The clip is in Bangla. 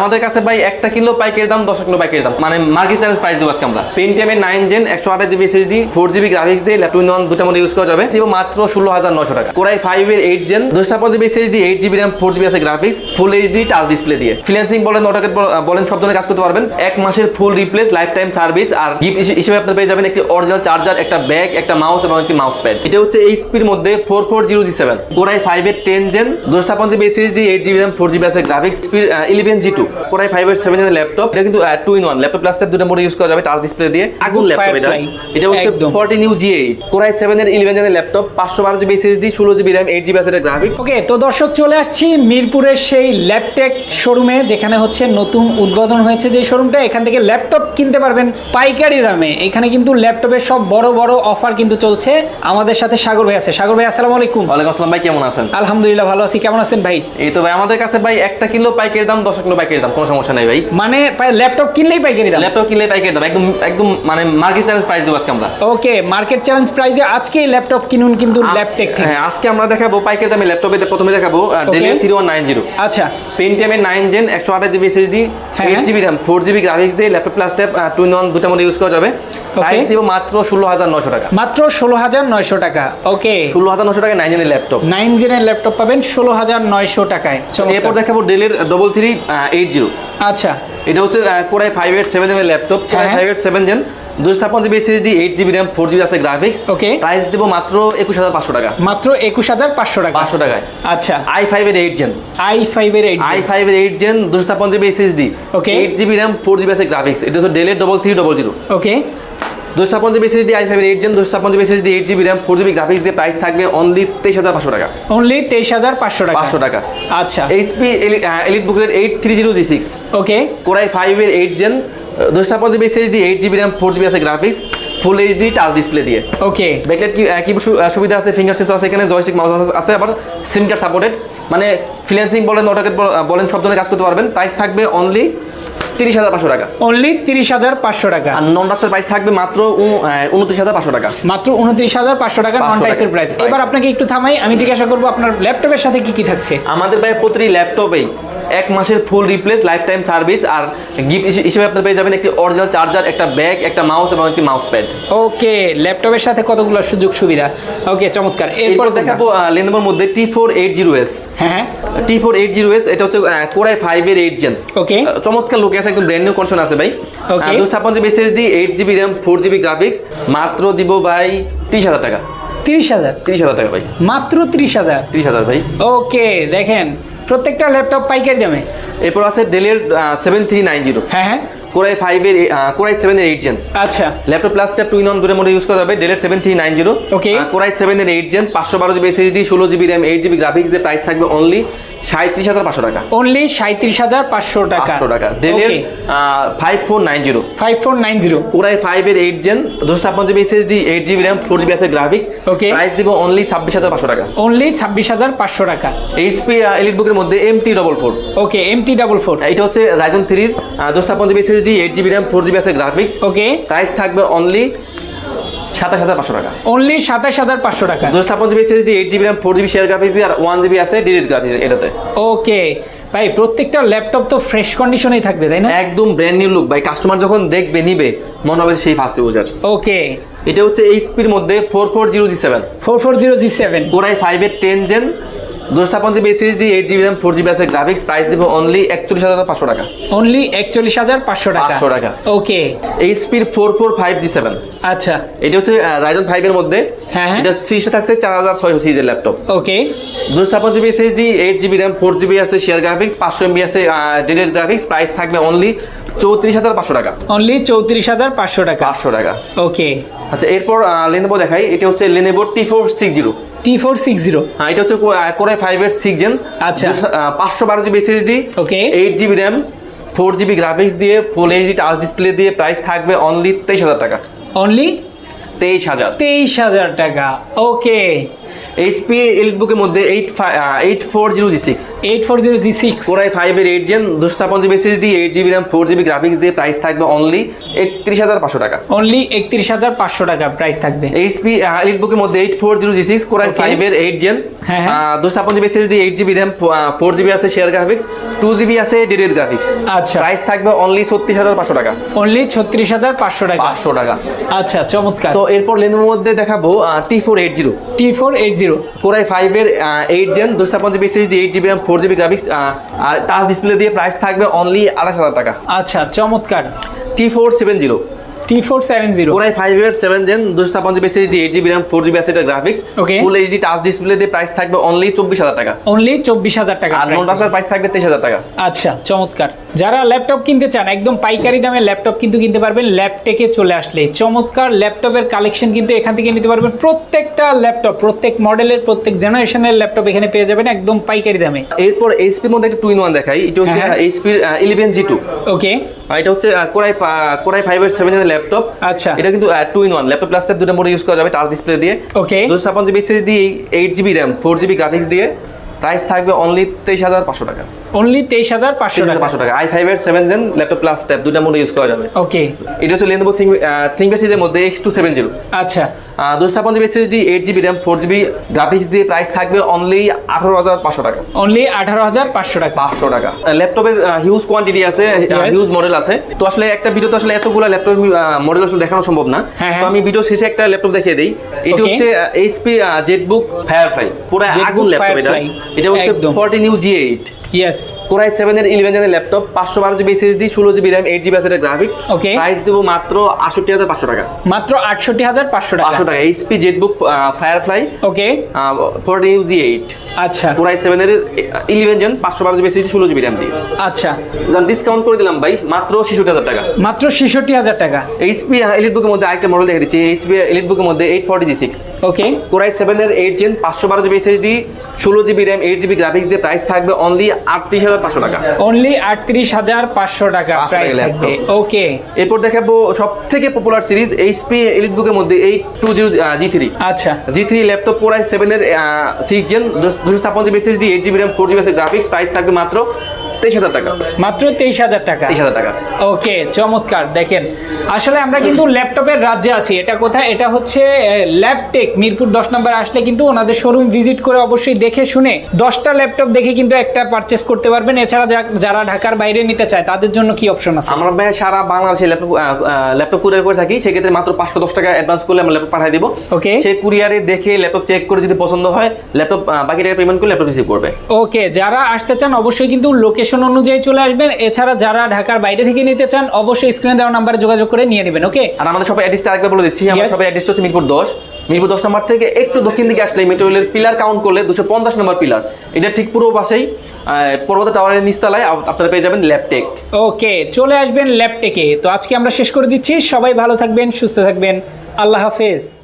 আমাদের কাছে ভাই একটা কিলো পাইকের দাম, দশ কিলো পাইকের দাম। মানে মার্কেট চ্যালেঞ্জ প্রাইস দেবো আজকে আমরা। পেন্টিএমের নাইন জেন একশো আঠাশ GB SSD four GB graphics দিয়ে ল্যাপটপ নন দুটো মধ্যে ইউজ করা যাবে। দিব মাত্র ষোলো হাজার নশো টাকা। কোরাই ফাইভ এর এইট জেন দুশো ছাপ্পান্ন GB SSD eight GB RAM four GB আছে graphics full HD touch display দিয়ে। ফ্রিল্যান্সিং বলেন অটোকেট বলেন সব ধরনের কাজ করতে পারবেন। এক মাসের full replace life time service আর গিফট হিসেবে আপনার পেয়ে যাবেন একটি অরিজিনাল চার্জার একটা ব্যাগ একটা মাউস এবং একটি মাউস প্যাড এটা হচ্ছে এইচপির মধ্যে four four zero G seven core i five এর টেন জেন দুশো ছাপ্পান্ন GB SSD eight GB RAM four GB আছে graphics eleven G two core i five এর সেভেন ল্যাপটপ এটা কিন্তু টু ইন ওয়ান ল্যাপটপ দুটো মোডে ইউজ করা যাবে টাচ ডিসপ্লে দিয়ে। আগুন ল্যাপটপ এটা। এটা হচ্ছে fourteen U G eight core i seven এর ইলেভেন জেনের ল্যাপটপ পাঁচশো বারো জিবি এসএসডি ষোলো জিবি র্যাম এইট জিবি আছে গ্রাফিক্স ওকে তো দর্শক চলে আসছি মিরপুরের সেই ল্যাপটেক শোরুমে যেখানে হচ্ছে নতুন উদ্বোধন হয়েছে যে শোরুমটা এখান থেকে ল্যাপটপ কিনতে পারবেন পাইকারি দামে। এখানে কিন্তু ল্যাপটপের সব বড় বড় অফার কিন্তু চলছে। আমাদের সাথে সাগর ভাই আছে। সাগর ভাই আসসালামু আলাইকুম। ওয়ালাইকুম আসসালাম ভাই কেমন আছেন? আলহামদুলিল্লাহ ভালো আছি। কেমন আছেন ভাই? এই তো ভাই আমাদের কাছে ভাই একটা কিলো পাইকের দাম দশ কিলো পাইকের দাম কোনো সমস্যা নাই ভাই। মানে ল্যাপটপ কিনলেই পাইকারি দাম? ল্যাপটপ কিনলে পাইকের দাম একদম একদম মানে মার্কেট চ্যালেঞ্জ প্রাইস দেবো আজকে আমরা। ওকে মার্কেট চ্যালেঞ্জ প্রাইসে আজকেই ল্যাপটপ কিনুন কিন্তু ল্যাপটেক হ্যাঁ আজকে আমরা দেখাবো পাইকের দামে ল্যাপটপে প্রথমে দেখাবো Dell three one nine zero আচ্ছা। পেন্টিএমের নাইন জেন একশো আঠাশ GB SSD. Eight GB RAM four GB graphics দিয়ে laptop plus tab two in one দুটার মধ্যে ইউজ করা যাবে। প্রাইস দিব মাত্র ষোলো হাজার নশো টাকা। মাত্র ষোলো হাজার নয়শো টাকা। ওকে। ষোলো হাজার নশো টাকা নাইন জেনের ল্যাপটপ নাইন জেনের ল্যাপটপ পাবেন ষোলো হাজার নয়শো টাকায়। এরপর দেখাবো ডেলের ডবল থ্রি এইট জিরো আচ্ছা। এটা হচ্ছে core i five eight seven এর laptop core i. Five eight seven gen দুশো ছাপ্পান্ন GB SSD eight GB RAM four GB আছে গ্রাফিক্স ওকে প্রাইস দেবো মাত্র একুশ হাজার পাঁচশো টাকা। মাত্র একুশ হাজার পাঁচশো টাকা। পাঁচশো টাকায়। আচ্ছা। আই ফাইভ এর এইট জেন আই ফাইভের এইট আই ফাইভ এর এইট জেন দুশো ছাপ্পান্ন GB SSD okay eight GB RAM four GB আছে গ্রাফিক্স এটা হচ্ছে ডেলের double three double zero okay দুশো ছাপ্পান্ন GB SSD I five eight gen দুশো ছাপ্পান্ন GB SSD eight GB RAM four GB graphics দিয়ে প্রাইস থাকবে অনলি তেইশ হাজার পাঁচশো টাকা। অনলি তেইশ হাজার পাঁচশো টাকা। পাঁচশো টাকা। আচ্ছা। এইচপি এলিট বুকের eight three zero G six okay core i five এর এইট জেন দুশো ছাপ্পান্ন GB SSD eight GB RAM four GB আছে graphics full HD touch display দিয়ে। ওকে ব্যাকলাইট কি কি সুবিধা আছে? ফিঙ্গার সেন্সর আছে এখানে জয়স্টিক মাউস আছে আবার সিম কার্ড সাপোর্টেড মানে ফ্রিল্যান্সিং বলেন অটোকেট বলেন সব ধরনের কাজ করতে পারবেন। প্রাইস থাকবে অনলি তিরিশ হাজার পাঁচশো টাকা। অনলি তিরিশ হাজার পাঁচশো টাকা। আর নন ডাস্টার প্রাইস থাকবে মাত্র উনত্রিশ হাজার পাঁচশো টাকা। মাত্র উনত্রিশ হাজার পাঁচশো টাকা নন 500 টাইসের প্রাইস এবার আপনাকে একটু থামাই আমি জিজ্ঞাসা করব আপনার ল্যাপটপের সাথে কি কি থাকছে? আমাদের ভাই প্রতিটি ল্যাপটপেই এক মাসের full replace life time service আর গিফট হিসেবে আপনার পেয়ে যাবেন একটি অরিজিনাল চার্জার একটা ব্যাগ একটা মাউস এবং একটি মাউস প্যাড ওকে ল্যাপটপের সাথে কতগুলো সুযোগ সুবিধা? ওকে চমৎকার। এরপর দেখাবো লেনোভোর মধ্যে T four eight zero S হ্যাঁ T four eight zero S এটা হচ্ছে কোরাই ফাইভ এর এইট জেন ওকে। চমৎকার লোকে আছে একদম ব্র্যান্ড নিউ কন্ডিশন আছে ভাই. দুশো ছাপ্পান্ন GB SSD eight GB RAM four GB graphics মাত্র দিব ভাই তিরিশ হাজার টাকা। তিরিশ হাজার? তিরিশ হাজার টাকা ভাই। মাত্র তিরিশ হাজার? তিরিশ হাজার ভাই। ওকে দেখেন প্রত্যেকটা ল্যাপটপ পাইকারি দামে। এরপর আছে ডেলের সেভেন থ্রি নাইন জিরো হ্যাঁ হ্যাঁ। কোরাই ফাইভের কোরাই সেভেন এর এইট জেন আচ্ছা। ল্যাপটপ প্লাসটা টু ইন ওয়ান দুটো মধ্যে ইউজ করা যাবে ডেলের seven three nine zero okay core i seven এর এইট জেন পাঁচশো বারো জিবি এসএসডি ষোলো GB RAM eight GB graphics দিয়ে প্রাইস থাকবে অনলি সাঁত্রিশ হাজার পাঁচশো টাকা। অনলি সাঁত্রিশ হাজার পাঁচশো টাকা। পাঁচশো টাকা। ডেলের five four nine zero five four nine zero core i five এর এইট জেন দুশো ছাপ্পান্ন GB SSD eight GB RAM four GB আছে গ্রাফিক্স Okay. প্রাইস দিব অনলি ছাব্বিশ হাজার পাঁচশো টাকা। অনলি ছাব্বিশ হাজার পাঁচশো টাকা। এইচপি এলিট বুকের মধ্যে M T double four okay M T double four এটা হচ্ছে রাইজন থ্রির দুশো ছাপ্পান্ন GB SSD eight GB RAM four GB আছে গ্রাফিক্স ওকে প্রাইস থাকবে অনলি সাতাশ হাজার পাঁচশো টাকা। অনলি সাতাশ হাজার পাঁচশো টাকা। দুশো ছাপ্পান্ন GB SSD eight GB RAM four GB share graphics আর ওয়ান জিবি আছে ডিলিট গ্রাফিক্স এটাতে। ওকে ভাই প্রত্যেকটা ল্যাপটপ তো ফ্রেশ কন্ডিশনেই থাকবে তাই না? একদম ব্র্যান্ড নিউ লুক ভাই কাস্টমার যখন দেখবে নিবে মনে হবে সেই ফার্স্ট ইউজার ওকে এটা হচ্ছে এইচপির মধ্যে four four zero G seven four four zero G seven core i five এর টেন জেন দুশো ছাপ্পান্ন GB SSD eight GB RAM four GB আছে গ্রাফিক্স প্রাইস দিব অনলি একচল্লিশ হাজার পাঁচশো টাকা। অনলি একচল্লিশ হাজার পাঁচশো টাকা। 500 টাকা। Okay এইচপির four four five G seven আচ্ছা। এটা হচ্ছে রাইজন ফাইভ এর মধ্যে। হ্যাঁ, হ্যাঁ। এটা সিরিজটা থাকছে চার হাজার ছয়শো সিরিজের ল্যাপটপ ওকে দুশো ছাপ্পান্ন GB SSD eight GB RAM four GB আছে শেয়ার গ্রাফিক্স পাঁচশো এমবি আছে ডিলেট গ্রাফিক্স প্রাইস থাকবে অনলি চৌত্রিশ হাজার পাঁচশো টাকা। অনলি চৌত্রিশ হাজার পাঁচশো টাকা। পাঁচশো টাকা। ওকে আচ্ছা এরপর লেনেভো দেখাই। এটা হচ্ছে Lenovo T four six zero T four six zero হ্যাঁ এটা হচ্ছে কোরাই ফাইভ এর সিক্স জেন আচ্ছা। পাঁচশো বারো GB SSD okay eight GB RAM four GB graphics দিয়ে ফুল এইচডি টাচ ডিসপ্লে দিয়ে প্রাইস থাকবে অনলি তেইশ হাজার টাকা। অনলি তেইশ হাজার। তেইশ হাজার টাকা। ওকে এইচপি এলিট বুকের মধ্যে eight eight four zero G six eight four zero G six core i ফাইভের এইট জেন দুশো ছাপ্পান্ন GB SSD eight GB RAM four GB graphics দিয়ে প্রাইস থাকবে অনলি একত্রিশ হাজার পাঁচশো টাকা। অনলি একত্রিশ হাজার পাঁচশো টাকা প্রাইস থাকবে। এইচপি এলিট বুকের মধ্যে eight four zero G six core i. ফাইভের এইট জেন। দুশো ছাপ্পান্ন GB SSD eight GB RAM four GB আছে শেয়ার গ্রাফিক্স টু জিবি আছে ডেডেড গ্রাফিক্স আচ্ছা। প্রাইস থাকবে অনলি ছত্রিশ হাজার পাঁচশো টাকা। অনলি ছত্রিশ হাজার পাঁচশো টাকা। পাঁচশো টাকা। আচ্ছা চমৎকার। তো এরপর লেনোভোর মধ্যে দেখাবো T four eight zero T four eight zero core i ফাইভের এইট জেন দুশো ছাপ্পান্ন GB G eight GB M four GB graphics আর টাচ ডিসপ্লে দিয়ে প্রাইস থাকবে অনলি আড়াইশ হাজার টাকা। আচ্ছা চমৎকার। T four seven zero T four seven zero core i five এর সেভেন জেন দুশো ছাপ্পান্ন GB SSD eight GB RAM four GB আছে graphics. Full HD touch display দিয়ে প্রাইস থাকবে অনলি চব্বিশ হাজার টাকা। অনলি টাকা আর প্রাইস থাকবে। তেইশ হাজার টাকা। আচ্ছা চমৎকার। যারা ল্যাপটপ কিনতে চান একদম পাইকারি দামে ল্যাপটপ কিন্তু কিনতে পারবেন ল্যাপটেকে চলে আসলে। চমৎকার ল্যাপটপের কালেকশন কিন্তু এখান থেকে নিতে পারবেন। প্রত্যেকটা ল্যাপটপ প্রত্যেক মডেলের প্রত্যেক জেনারেশনের ল্যাপটপ এখানে পেয়ে যাবেন একদম পাইকারি দামে। এরপর এইচপির মধ্যে একটা টু ইন ওয়ান দেখাই। এটা হচ্ছে। এইচপির ইলেভেন জি টু ওকে এটা হচ্ছে core i core i five এর সেভেন ল্যাপটপ আচ্ছা। এটা কিন্তু two in one laptop plus দুটো মোড ইউজ করা যাবে টাচ ডিসপ্লে দিয়ে। ওকে দুশো ছাপ্পান্ন GB SSD eight GB RAM four GB graphics দিয়ে প্রাইস থাকবে অনলি তেইশ হাজার পাঁচশো টাকা। অনলি তেইশ হাজার পাঁচশো টাকা পাঁচশো টাকা। আই ফাইভ এর seven gen laptop plus tab দুটা মোড ইউজ করা যাবে। ওকে এটা হচ্ছে লেনদেবো থিং থিং সিরিজের মধ্যে এক্স টু সেভেন জিরো আচ্ছা। দুশো ছাপ্পান্ন GB SSD eight GB RAM four GB graphics দিয়ে প্রাইস থাকবে অনলি আঠারো হাজার পাঁচশো টাকা। অনলি আঠারো হাজার পাঁচশো টাকা। পাঁচশো টাকা। ল্যাপটপের হিউজ কোয়ান্টিটি আছে হিউজ মডেল আছে। তো আসলে একটা ভিডিওতে আসলে এতগুলো ল্যাপটপ মডেল আসলে দেখানো সম্ভব না। হ্যাঁ, হ্যাঁ। তো আমি ভিডিও শেষে একটা ল্যাপটপ দেখিয়ে দিই। এটা হচ্ছে এইচপি জেটবুক ফায়ারফ্লাই পুরো আগুন ল্যাপটপ এটা। এটা হচ্ছে। Fourteen U G eight yes core i seven এর ইলেভেন জেনের ল্যাপটপ পাঁচশো বারো জিবি এসএসডি ষোলো জিবি র্যাম এইট জিবি আছে গ্রাফিক্স ওকে প্রাইস দেবো মাত্র আটষট্টি হাজার পাঁচশো টাকা। মাত্র আটষট্টি হাজার পাঁচশো টাকা। পাঁচশো টাকা। HP ZBook Firefly okay fourteen U G eight আচ্ছা। কোরাই সেভেন এর ইলেভেন জন পাঁচশো বারো জিবি এসএসডি ষোলো জিবি র্যাম দিয়ে। আচ্ছা। যান ডিসকাউন্ট করে দিলাম ভাই মাত্র ছেষট্টি হাজার টাকা। মাত্র ছেষট্টি হাজার টাকা। এইচপি এলিট বুকের মধ্যে আরেকটা মডেল দেখে দিচ্ছি এইচপি এলিট বুকের মধ্যে eight forty G six okay core i seven এর এইট জেন পাঁচশো বারো জিবি এসএসডি ষোলো GB RAM eight GB graphics দিয়ে প্রাইস থাকবে অনলি আটত্রিশ হাজার পাঁচশো টাকা। অনলি আটত্রিশ হাজার পাঁচশো টাকা প্রাইস থাকবে। ওকে এরপর দেখাবো সব থেকে পপুলার সিরিজ এইচপি এলিট বুকের মধ্যে eight two zero G three আচ্ছা। G three laptop core i seven এর সিক্স জেন দুশো ছাপ্পান্ন GB eight GB RAM four GB graphics price থাকবে মাত্র তেইশ হাজার টাকা। মাত্র তেইশ হাজার টাকা? তেইশ হাজার টাকা। ওকে চমৎকার। দেখেন আসলে আমরা কিন্তু ল্যাপটপের রাজ্যে আছি। এটা কোথায়? এটা হচ্ছে ল্যাপটেক। মিরপুর দশ নম্বর আসলে কিন্তু ওনাদের শোরুম ভিজিট করে অবশ্যই দেখে শুনে দশটা ল্যাপটপ দেখে কিন্তু একটা পারচেস করতে পারবেন। এছাড়া যারা ঢাকার বাইরে নিতে চায় তাদের জন্য কি অপশন আছে? আমরা ভাই সারা বাংলাদেশে ল্যাপটপ ল্যাপটপ কুরিয়ার করে থাকি। সেক্ষেত্রে মাত্র পাঁচশো দশ টাকা অ্যাডভান্স করলে আমরা ল্যাপটপ পাঠিয়ে দিব। Okay. সেই কুরিয়ারে দেখে ল্যাপটপ চেক করে যদি পছন্দ হয় ল্যাপটপ বাকি টাকা পেমেন্ট করে ল্যাপটপ রিসিভ করবে। ওকে যারা আসতে চান অবশ্যই কিন্তু লোকেশন অনুযায়ী চলে আসবেন। এছাড়া যারা ঢাকার বাইরে থেকে নিতে চান অবশ্যই স্ক্রিনে দেওয়া নাম্বারে যোগাযোগ করে নিয়ে নেবেন ওকে আর আমাদের সবাই অ্যাড্রেসটা আরেকবার বলে দিচ্ছি। আমাদের সবাই অ্যাড্রেসটা হচ্ছে মিরপুর দশ। মিরপুর দশ নম্বর থেকে একটু দক্ষিণ দিকে আসলে মেট্রোলের পিলার কাউন্ট করলে দুশো পঞ্চাশ নম্বর পিলার এটা ঠিক পুরো পাশেই পর্বত টাওয়ারের নিচতলায়। আপ- আপনারা পেয়ে যাবেন ল্যাপটেক ওকে চলে আসবেন ল্যাপটেকে তো আজকে আমরা শেষ করে দিচ্ছি। সবাই ভালো থাকবেন সুস্থ থাকবেন। আল্লাহ হাফেজ।